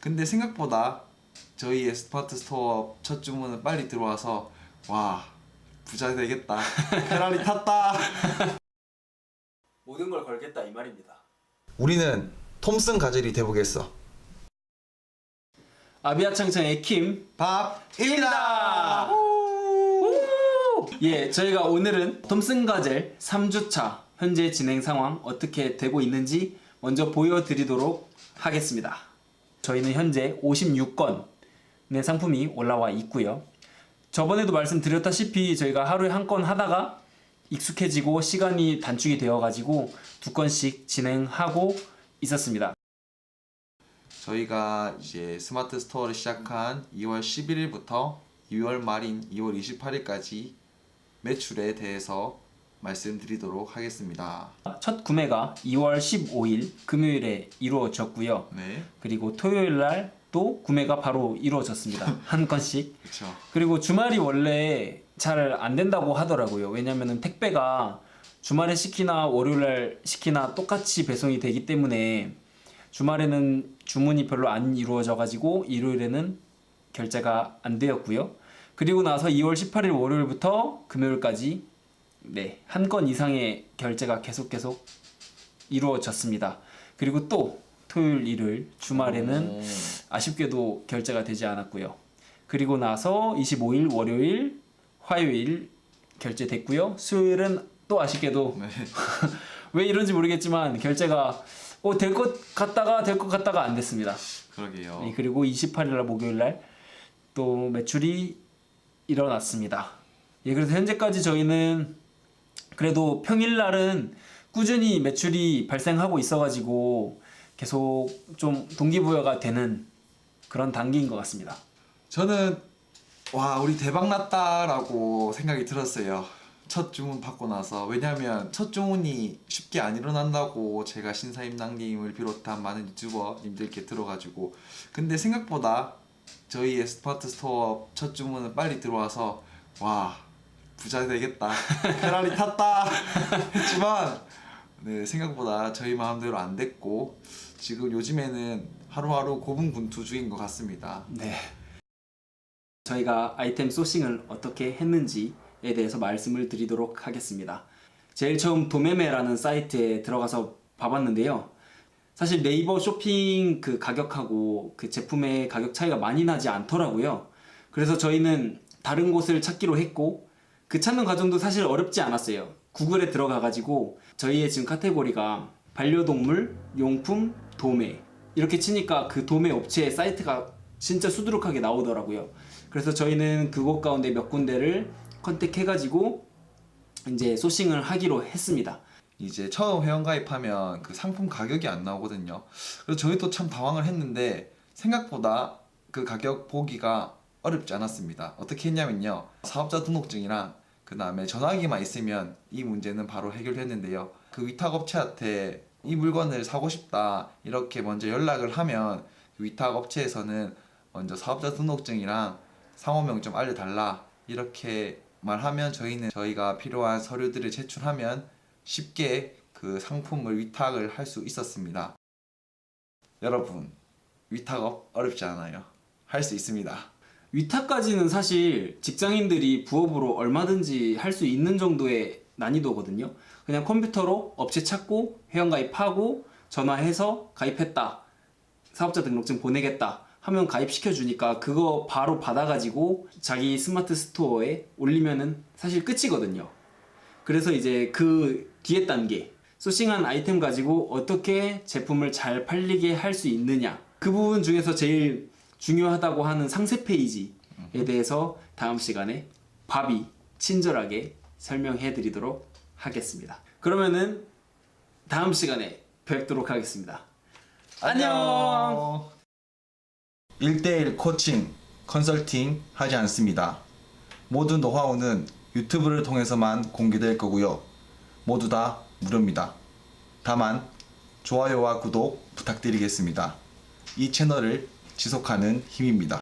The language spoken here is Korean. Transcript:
근데 생각보다 저희의 스마트 스토어 첫 주문은 빨리 들어와서 와 부자 되겠다 페라리 탔다 모든 걸 걸겠다 이 말입니다. 우리는 톰슨 가젤이 돼보겠어 아비아창창의 킴. 밥입니다 예, 저희가 오늘은 톰슨 가젤 3주차 현재 진행 상황 어떻게 되고 있는지 먼저 보여드리도록 하겠습니다. 저희는 현재 56건의 상품이 올라와 있고요. 저번에도 말씀드렸다시피 저희가 하루에 한 건 하다가 익숙해지고 시간이 단축이 되어가지고 두 건씩 진행하고 있었습니다. 저희가 이제 스마트 스토어를 시작한 2월 11일부터 2월 말인 2월 28일까지 매출에 대해서 말씀드리도록 하겠습니다. 첫 구매가 2월 15일 금요일에 이루어졌고요. 네, 그리고 토요일 날 또 구매가 바로 이루어졌습니다. 한 건씩. 그렇죠. 그리고 주말이 원래 잘 안 된다고 하더라고요. 왜냐면은 택배가 주말에 시키나 월요일 날 시키나 똑같이 배송이 되기 때문에 주말에는 주문이 별로 안 이루어져 가지고 일요일에는 결제가 안 되었고요. 그리고 나서 2월 18일 월요일부터 금요일까지 네, 한 건 이상의 결제가 계속 계속 이루어졌습니다. 그리고 또 토요일, 일요일, 주말에는 오, 아쉽게도 결제가 되지 않았고요. 그리고 나서 25일 월요일, 화요일 결제됐고요. 수요일은 또 아쉽게도 네, 왜 이런지 모르겠지만 결제가 어, 될 것 같다가 될 것 같다가 안 됐습니다. 그러게요. 네, 그리고 28일 날 목요일 날 또 매출이 일어났습니다. 예, 그래서 현재까지 저희는 그래도 평일 날은 꾸준히 매출이 발생하고 있어가지고 계속 좀 동기부여가 되는 그런 단계인 것 같습니다. 저는 와 우리 대박 났다라고 생각이 들었어요. 첫 주문 받고 나서 왜냐면 첫 주문이 쉽게 안 일어난다고 제가 신사임당님을 비롯한 많은 유튜버님들께 들어가지고 근데 생각보다 저희의 스마트 스토어 첫 주문은 빨리 들어와서 와 부자 되겠다 페라리 탔다 했지만 네, 생각보다 저희 마음대로 안 됐고 지금 요즘에는 하루하루 고분분투 중인 것 같습니다. 네. 저희가 아이템 소싱을 어떻게 했는지에 대해서 말씀을 드리도록 하겠습니다. 제일 처음 도매매라는 사이트에 들어가서 봐봤는데요. 사실 네이버 쇼핑 그 가격하고 그 제품의 가격 차이가 많이 나지 않더라고요. 그래서 저희는 다른 곳을 찾기로 했고 그 찾는 과정도 사실 어렵지 않았어요. 구글에 들어가가지고 저희의 지금 카테고리가 반려동물, 용품, 도매 이렇게 치니까 그 도매 업체의 사이트가 진짜 수두룩하게 나오더라고요. 그래서 저희는 그곳 가운데 몇 군데를 컨택해가지고 이제 소싱을 하기로 했습니다. 이제 처음 회원가입하면 그 상품 가격이 안 나오거든요. 그래서 저희도 참 당황을 했는데 생각보다 그 가격 보기가 어렵지 않았습니다. 어떻게 했냐면요. 사업자 등록증이랑 그 다음에 전화기만 있으면 이 문제는 바로 해결됐는데요. 그 위탁업체한테 이 물건을 사고 싶다 이렇게 먼저 연락을 하면 그 위탁업체에서는 먼저 사업자 등록증이랑 상호명 좀 알려달라 이렇게 말하면 저희는 저희가 필요한 서류들을 제출하면 쉽게 그 상품을 위탁을 할 수 있었습니다. 여러분, 위탁업 어렵지 않아요. 할 수 있습니다. 위탁까지는 사실 직장인들이 부업으로 얼마든지 할 수 있는 정도의 난이도거든요. 그냥 컴퓨터로 업체 찾고 회원 가입하고 전화해서 가입했다. 사업자 등록증 보내겠다. 하면 가입시켜 주니까 그거 바로 받아가지고 자기 스마트 스토어에 올리면은 사실 끝이거든요. 그래서 이제 그 뒤에 단계 소싱한 아이템 가지고 어떻게 제품을 잘 팔리게 할 수 있느냐 그 부분 중에서 제일 중요하다고 하는 상세 페이지에 대해서 다음 시간에 밥이 친절하게 설명해 드리도록 하겠습니다. 그러면은 다음 시간에 뵙도록 하겠습니다. 안녕. 1대1 코칭, 컨설팅 하지 않습니다. 모든 노하우는 유튜브를 통해서만 공개될 거고요. 모두 다 무료입니다. 다만 좋아요와 구독 부탁드리겠습니다. 이 채널을 지속하는 힘입니다.